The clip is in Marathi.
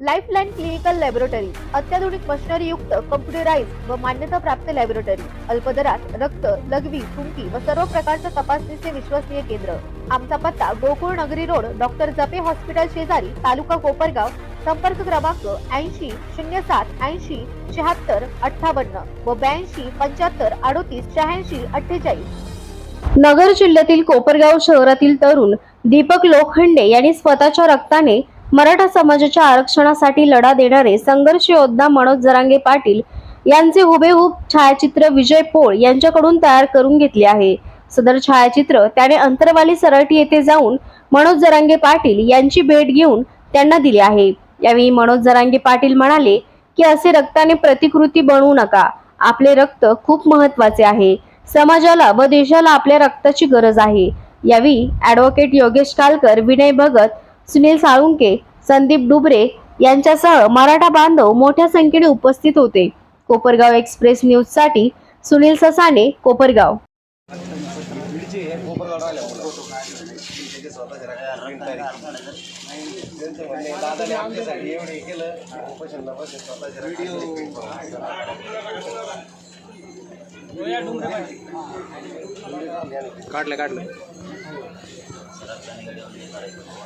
लाईफलाईन क्लिनिकल लॅबोरेटरी अत्याधुनिक मशिनरी युक्त कम्प्युटराइज व मान्यताप्राप्त लॅबोरेटरी अल्पदरात रक्त लघवी थुंकी व सर्व प्रकारच्या तपासणीचे विश्वसनीय केंद्र. आमचा पत्ता गोकुळ नगरी रोड डॉक्टर जपे हॉस्पिटल शेजारी तालुका कोपरगाव संपर्क क्रमांक ऐंशी शून्य सात ऐंशी शहात्तर अठ्ठावन्न व ब्याऐंशी पंच्याहत्तर अडोतीस शहाऐंशी अठ्ठेचाळीस. नगर जिल्ह्यातील कोपरगाव शहरातील तरुण दीपक लोखंडे यांनी स्वतःच्या रक्ताने मराठा समाजाच्या आरक्षणासाठी लढा देणारे संघर्ष योद्धा मनोज जरांगे पाटील यांचे हुबेहूब छायाचित्र विजय पोळ यांच्याकडून तयार करून घेतले आहे. सदर छायाचित्र त्याने अंतरवाली सरळटी येथे जाऊन मनोज जरांगे पाटील यांची भेट घेऊन त्यांना दिले आहे. यावेळी मनोज जरांगे पाटील म्हणाले की असे रक्ताने प्रतिकृती बनवू नका. आपले रक्त खूप महत्त्वाचे आहे. समाजाला व देशाला आपल्या रक्ताची गरज आहे. यावेळी ऍडव्होकेट योगेश कालकर विनय भगत सुनील साळुंके संदीप डुबरे यांच्यासह मराठा बांधव मोठ्या संख्येने उपस्थित होते. कोपरगाव एक्सप्रेस न्यूजसाठी सुनील ससाने कोपरगाव. काढलं काढलं. சிறப்பு நிகழ்வு வந்து நடைபெறும்